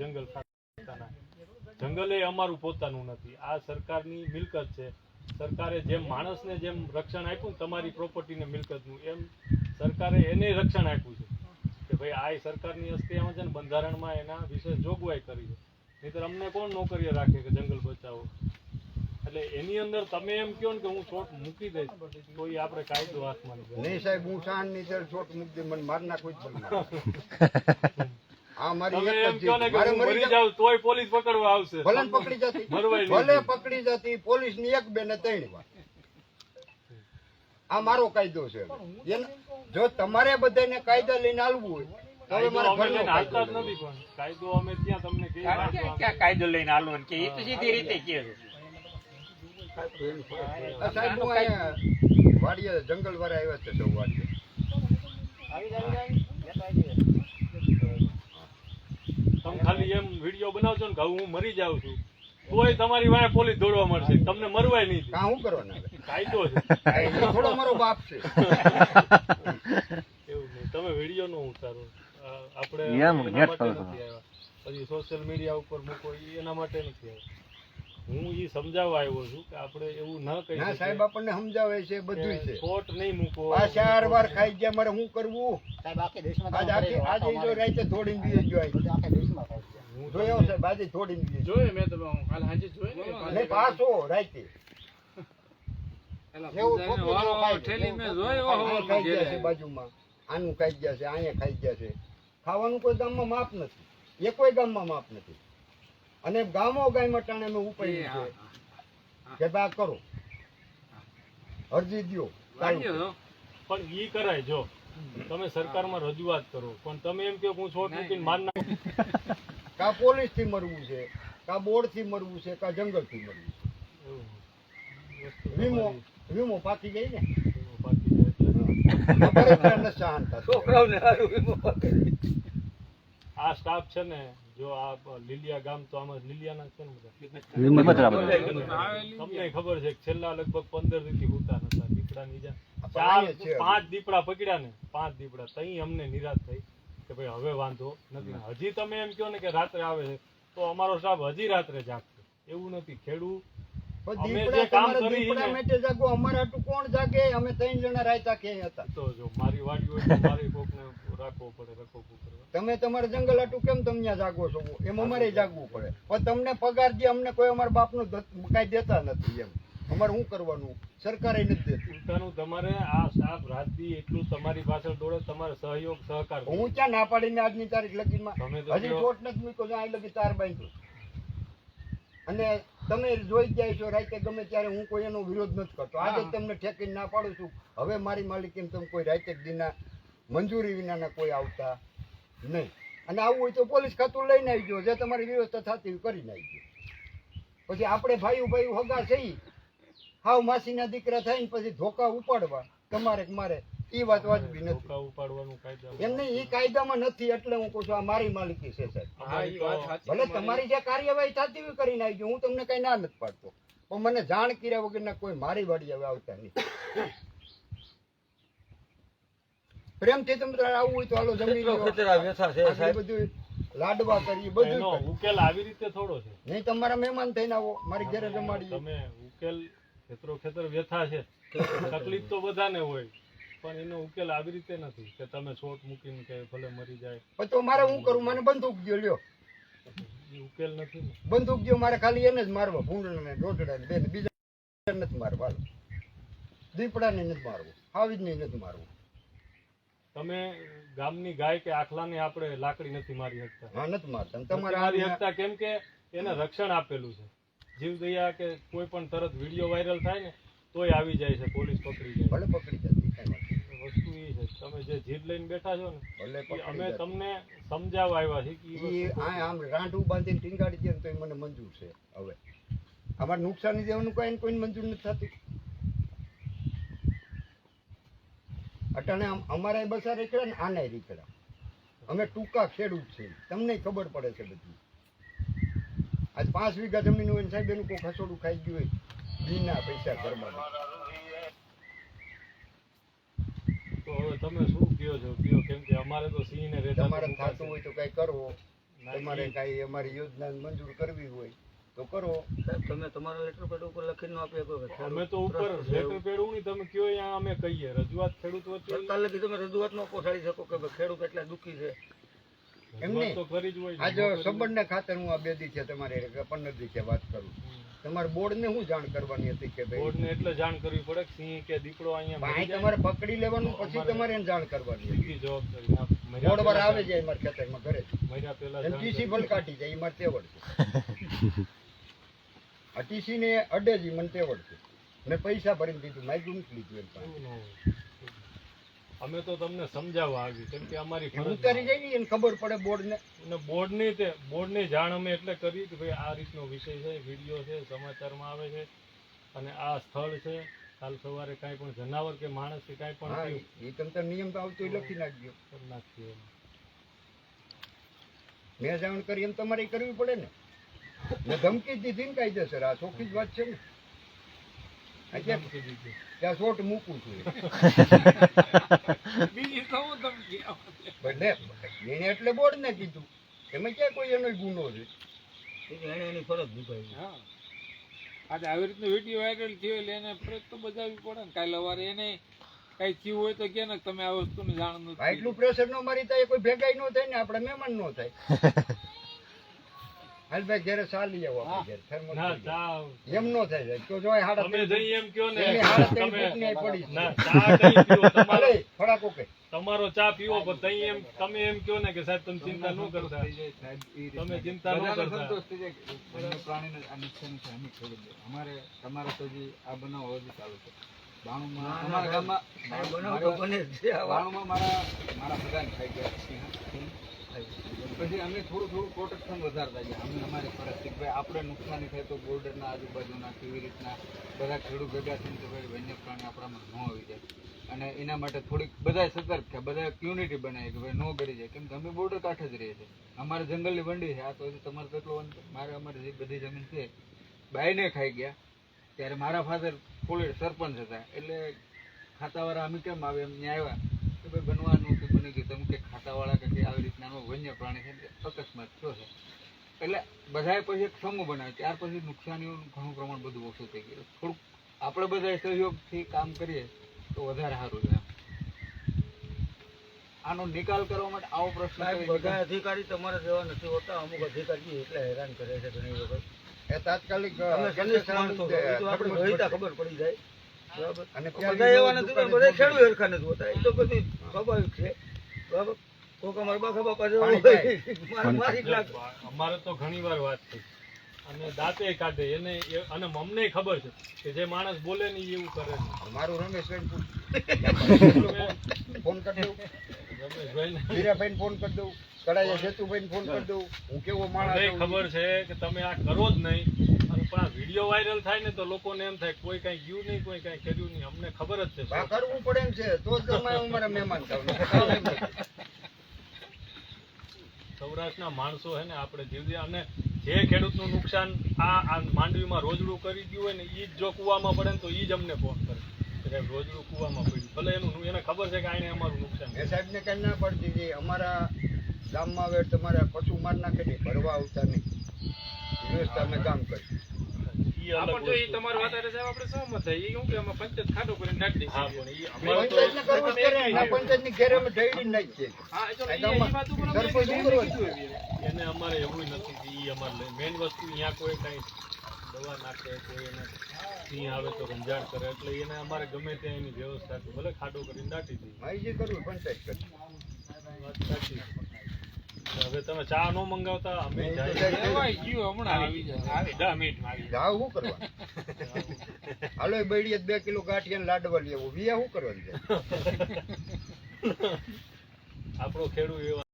જંગલ પોતાના જંગલ એ અમારું પોતાનું નથી. આ સરકારની મિલકત છે. સરકારે જેમ માણસને જેમ રક્ષણ આપ્યું તમારી પ્રોપર્ટીને મિલકતનું એમ સરકારે એને રક્ષણ આપ્યું છે. કે ભાઈ આ સરકારની હસ્તીમાં છે ને બંધારણમાં એના વિશે જોગવાઈ કરી છે. નહીંતર અમને કોણ નોકરીએ રાખે કે જંગલ બચાવો? એટલે એની અંદર તમે એમ કહો ને કે હું છોટ મૂકી દઈશ તો એ આપણે કાયદો હાથમાં. નહીં સાહેબ હું શાનની છોટ મૂકી દે મને મારી નાખવી જ આ મારી એમ કહો ને કે મરી મરી જાવ તોય પોલીસ પકડવા આવશે. ભલે પકડી જતી. ભલે પકડી જતી પોલીસની એક બે ને ત્રણ વાર. આ મારો કાયદો છે. જો તમારે બધાને કાયદા લઈને હાલવું હોય કાયદો અમે લઈને હાલતા જ કાયદો નથી પણ. કાયદો અમે ત્યાં તમને કહીએ ક્યાં ક્યાં કાયદો લઈને હાલવો કે એ તો સીધી રીતે હું વાડીએ જંગલ વાળા આવ્યા છે સૌ વાડીએ. તમે ખાલી એમ વીડિયો બનાવજો ને હું મરી જાઉં છું તોય તમારી વાય પોલીસ દોડવા મળશે. તમને મરવાય નહીં. કા શું કરવાના? કાયદો છે. થોડો મારો બાપ છે. એવું નહીં. તમે વીડિયો નો ઉતારો. આપણે એના માટે નથી આવ્યા. પછી સોશિયલ મીડિયા ઉપર મૂકો એના માટે નથી આવ્યા. હું એ સમજાવવા આવ્યો છું કે આપણે એવું ન કહી ના સાહેબ આપણને સમજાવે છે બધું છે. કોર્ટ નહીં મૂકો આ ચાર વાર ખાઈ ગયા મારે શું કરવું? સાહેબ આખે દેશમાં આજ આખે આજ એ જો રાતે થોડીને બીજે જો. આખા દેશમાં હું જોયો સાહેબ આજે થોડીને બીજે ગયો. મેં તો કાલ સાંજે જોયે ને પાછો ખોટું જોયો. બાજુમાં. આનું ખાઈ ગયા છે અહીંયા ખાઈ ગયા છે. ખાવાનું કોઈ ગામમાં માપ નથી. એ કોઈ ગામમાં માપ નથી. અને ગામો ગાય મટાણે અમે ઉપાડી છે. કે બા કરો. અરજી દ્યો. પણ ઈ કરાય જો. તમે સરકારમાં રજૂઆત કરો. પણ તમે એમ કહો કે હું છોડ મૂકીને માર ના કા પોલીસથી મરવું છે કા બોર્ડથી મરવું છે કા જંગલથી મરવું છે. વીમો વીમો પાકી ગઈ ને. છોકરાઓને સારું વીમો. આ સ્ટાફ છે ને જો આ લીલિયા ગામ તો આમાં લીલિયાના છે ને બધા. તમને ખબર છે છેલ્લા લગભગ પંદરથી ઉતા નતા. દીપડા જા ચાર પાંચ દીપડા પકડ્યા ને પાંચ દીપડા તઈ અમને નિરાશ થઈ કે ભાઈ હવે વાંધો નથી. હજી તમે એમ કહો ને કે રાત્રે આવે છે તો અમારો સ્ટાફ હજી રાત્રે જાગશે. એવું નથી ખેડૂત પણ અમે દીપડા જે કામ કરી દીપડા ને- માટે જાગો અમારા કોણ જાગે? અમે ત્રણ જણા રાયતા કે હતા. તો જો મારી વાડી હોય તો મારે કોકને રાખવો પડે તમે તમારા જંગલ હાટુ કેમ તમે ત્યાં જાગો છો? એમ અમારે જાગવું પડે. પણ તમને પગાર જે અમને કોઈ અમારા બાપનું કઈ દેતા નથી એમ. અમારે શું કરવાનું? સરકારે નથી દેતી. તમારે આ સ્ટાફ રાતથી એટલું તમારી પાછળ દોડે તમારે સહયોગ સહકાર હું ક્યાં ના પાડીને આજની તારીખ લગીમાં માં હજી ચોટ નથી મૂક્યો અહીં લગી તાર બાંધ્યું. અને તમે જોઈ જાય છો રાતે ગમે ત્યારે હું કોઈ એનો વિરોધ નથી કરતો. આજે તમને ઠેકીને ના પાડું છું. હવે મારી માલિકી તમે કોઈ રાતે દિના મંજૂરી વિનાના કોઈ આવતા નહીં. અને આવું હોય તો પોલીસ ખાતું લઈને આવી ગયો જે તમારી વ્યવસ્થા થતી કરીને આવી પછી આપણે ભાઈઓ ભાઈઓ હગા થઈ હાવ માસીના દીકરા થઈને પછી ધોકા ઉપાડવા. તમારે મારે? એ વાત વાજબી નથી. ઉપાડવાનું એમ નહીં એ કાયદામાં નથી એટલે હું કહું છું આ મારી માલિકી છે સાહેબ. હા ઈ વાત સાચી ભલે તમારી. જે કાર્યવાહી થતી હોય કરી નાખજો હું તમને કઈ ના નથી પાડતો. પણ મને જાણ કર્યા વગરના કોઈ મારી વાડી હવે આવતા નહીં. પ્રેમથી તમે આવું હોય તો હાલો જમી કેટલો ખતરા વ્યથા છે સાહેબ? બધું લાડવા કરી બધું ઉકેલ આવી રીતે થોડો છે. નહીં તમારા મહેમાન થઈને આવો મારી ઘરે જમાડી તમે ઉકેલ ખેતરો ખેતર વ્યથા છે. તકલીફ તો બધાને હોય પણ એનો ઉકેલ આવી રીતે નથી કે તમે છોટ મૂકીને કે ભલે મરી જાય. પણ તો મારે હું કરું? મને બંદૂક ગયો લ્યો. ઉકેલ નથી બંદૂક ગયો મારે ખાલી એને જ મારવા ભૂંડને રોટડાને બે બીજા નથી મારવા. દીપડાને નથી મારવું નહીં નથી મારવું. તમે ગામની ગાય કે આખલાને આપણે લાકડી નથી મારી શકતા હા નથી મારતા. તમારે મારી શકતા કેમ કે એને રક્ષણ આપેલું છે. જીવ દયા કે કોઈ પણ તરત વીડિયો વાયરલ થાય ને તોય આવી જાય છે પોલીસ પકડી જાય. ભલે પકડી નહીં. વસ્તુ એ છે તમે જે જીભ લઈને બેઠા છો ને અમે તમને સમજાવવા આવ્યા છે કે આમ રાંઠું બાંધીને ટીંગાડી દે તો એ મને મંજૂર છે હવે. અમારે નુકસાની દેવાનું કોઈ કોઈને મંજૂર નથી થતું. અટાણે અમારા બસા રેકડે ને આને રેકડા અમે ટૂંકા ખેડૂત છે તમને ખબર પડે છે બધી. આજ પાંચ વીઘા જમીન હોય ને સાહેબ એનું કોઈ ખસોડું ખાઈ ગયું હોય. બીના પૈસા ઘરમાં. તો હવે તમે શું કયો છો? કયો કેમ કે અમારે તો સિંહ ને તમારે થતું હોય તો કઈ કરવો તમારે કાંઈ અમારી યોજના મંજૂર કરવી હોય. તો કરો. સાહેબ તમે તમારા લેટર પેડ ઉપર લખીને ન આપી શકો અમે તો ઉપર લેટર પેડ પેડું તમે કયો અહીંયા અમે કહીએ. રજૂઆત ખેડૂત વચ્ચે સરકાર લગી તમે રજૂઆત ન પહોંચાડી શકો કે ખેડૂત એટલા દુઃખી છે. એમને તો કરી જ હોય ને. આ જો સંબંધના ખાતર હું આ બે દિવસે તમારે કે પંદર દિવસે વાત કરું. તમારે બોર્ડને શું જાણ કરવાની હતી કે ભાઈ? બોર્ડને એટલે જાણ કરવી પડે કે સિંહ કે દીપડો અહીંયા ભાઈ તમારે પકડી લેવાનું પછી તમારે એને જાણ કરવાની હતી. જવાબદારી બોર્ડ પર આવે જાય મારા ખેતરમાં ઘરે મહિના પહેલા અને જાણ ટીસી કરવી ભલે કાઢી જાય એ મારે તેવડ છે. આ ટીસી ને અડે જ ઈ મને તેવડ છે. મેં પૈસા ભરીને દીધું માગ્યું નથી લીધું. અમે તો તમને સમજાવવા આવી કેમ કે અમારી ઉતારી જાય ને ખબર પડે બોર્ડને. અને બોર્ડની તે બોર્ડની જાણ અમે એટલે કરી કે ભાઈ આ રીતનો વિષય છે વીડિયો છે સમાચારમાં આવે છે અને આ સ્થળ છે. કાલ સવારે કાંઈ પણ જનાવર કે માણસ કે કાંઈ પણ એ તમને નિયમ તો આવતો લખી નાખજો. નાખીએ મેં જાણ કરી એમ તમારે કરવી પડે ને. મેં ધમકી દીધી ને કાયદેસર આ ચોખ્ખી જ વાત છે ને. ત્યાં શોટ મૂકું છું. બીજી તો ધમકી આપું. એને એટલે બોર્ડ ને કીધું. એમાં ક્યાં કોઈ એનો ગુનો છે? એને એની ફરજ નિભાવી હા. આજે આવી રીતનો વીડિયો વાયરલ થયો એટલે એને ફરજ તો બજાવવી પડે ને. કાલે સવારે એને કઈ થયું હોય તો કે ને તમે આ વસ્તુની જાણ નથી. એટલું પ્રેશર નો મારી થાય કોઈ ભેગાઈ નો થાય ને આપણે મહેમાન નો થાય. હાલ ભાઈ ઘરે ચાલી આવો આપણે ઘેર થર્મલ ના પડી. ચા એમ નો થાય તો જો હાડા તમે જઈ એમ કયો ને એની હાડા ત્રણ તમે પડી ના ચા કઈ પીવો તમારો થોડાક તમારો ચા પીવો પણ તઈ એમ તમે એમ કયો ને કે સાહેબ તમે ચિંતા ન કરતા. તમે ચિંતા ન કરતા. પ્રાણીને આ નુકસાન છે અમે. અમારે તમારે તો જે આ બનાવ હજી ચાલુ છે. બાણુંમાં અમારા ગામમાં આ બનાવ તો બને જ છે મારા મારા બધાને ખાઈ ગયા. પછી અમે થોડું થોડું પ્રોટેક્શન વધારતા ગયા અમે અમારી ફરજ કે ભાઈ આપણે નુકસાની થાય તો બોર્ડરના આજુબાજુના કેવી રીતના બધા ખેડૂત ભેગા થઈને કે ભાઈ વન્ય પ્રાણી આપણામાં ન આવી જાય. અને એના માટે થોડીક બધા સતર્ક થયા. બધા યુનિટી બનાવી કે ભાઈ ન કરી જાય. કેમ કે અમે બોર્ડર કાંઠે જ રહીએ છીએ. અમારે જંગલની વંડી છે. આ તો તમારે કેટલો મારે અમારી જે બધી જમીન છે બાયને ખાઈ ગયા. ત્યારે મારા ફાધર પોલીસ સરપંચ હતા. એટલે ખાતાવાળા અમે કેમ આવે એમ ત્યાં આવ્યા. કે ભાઈ બનવાનું કે બની ગયું તમે કે ખાતાવાળા કે કે આવી રીતના વન્ય પ્રાણી છે અકસ્માત થયો છે. એટલે બધાએ પછી એક સમૂહ બનાવ્યો. ત્યાર પછી નુકસાનીઓનું ઘણું પ્રમાણ બધું ઓછું થઈ ગયું. થોડુંક આપણે બધા સહયોગથી કામ કરીએ તો વધારે સારું છે. આનો નિકાલ કરવા માટે આવો પ્રશ્ન સાહેબ બધા અધિકારી તમારા જેવા નથી હોતા. અમુક અધિકારી એટલે હેરાન કરે છે ઘણી વખત. એ તાત્કાલિક આપણે જોઈતા ખબર પડી જાય. બરાબર. અને બધા એવા નથી બધા ખેડૂત હરખા નથી હોતા. એ તો બધું સ્વાભાવિક છે? બરાબર? કોક અમારા. અમારે તો ઘણી વાર વાત થઈ. અને દાંતે કાઢે. એને એ- અને મમને ખબર છે કે જે માણસ બોલે ને એવું કરે છે. મારું રમેશભાઈ ફોન કરી દઉં. હીરાભાઈ ફોન કરી દઉં. કડાયા સેતુભાઈ ફોન કરી દઉં. હું કેવો માણસ ખબર છે કે તમે આ કરો જ નહીં. વીડિયો વાયરલ થાય ને તો લોકોને એમ થાય કોઈ કઈ ગયું નહીં કોઈ કઈ કર્યું નહીં. અમને ખબર જ છે કરવું પડે એમ છે. તો જ અમારા મહેમાન. સૌરાષ્ટ્રના માણસો છે ને આપણે જીવજે અને જે ખેડૂતનું નુકસાન આ માંડવીમાં રોજડું કરી ગયું હોય ને એ જ જો કૂવામાં પડે ને તો એ જ અમને ફોન કરે. સાહેબ રોજડું કૂવામાં પડ્યું. ભલે એનું એને ખબર છે કે આને અમારું નુકસાન એ સાહેબને કઈ ના પડતી હતી અમારા ગામમાં હવે તમારા પશુ માર નાખે ભરવા આવતા નહીં. વ્યવસ્થા અમે કામ કરી ઈ અલગ આપણ જો ઈ તમારી વાત સાહેબ આપણે સહમત કે અમે પંચાયત ખાટો કરીને નાખી દઈએ. તો કરવું કરે ને ઘેરે અમે ઢળી નાખીએ. હા એ તો વાત ઉપર અમે. કીધું એને અમારે એવું નથી કે ઈ અમારે મેઈન વસ્તુ અહીંયા કોઈ કઈ દવા નાખે કોઈ એને સિંહ આવે તો રંજાડ કરે. એટલે એને અમારે ગમે ત્યાં એની વ્યવસ્થા ભલે ખાડો કરીને નાખી દઈએ. કરવું પંચાયત કરી વાત સાચી. હવે તમે ચા નો મંગાવતા અમે હમણાં આવી જાય આવી દસ મિનિટમાં આવી જાવ શું કરવા? હાલો એ બે કિલો ગાંઠિયા ને લાડવા લેવું વિયા શું કરવાનું છે આપણો ખેડૂત એવા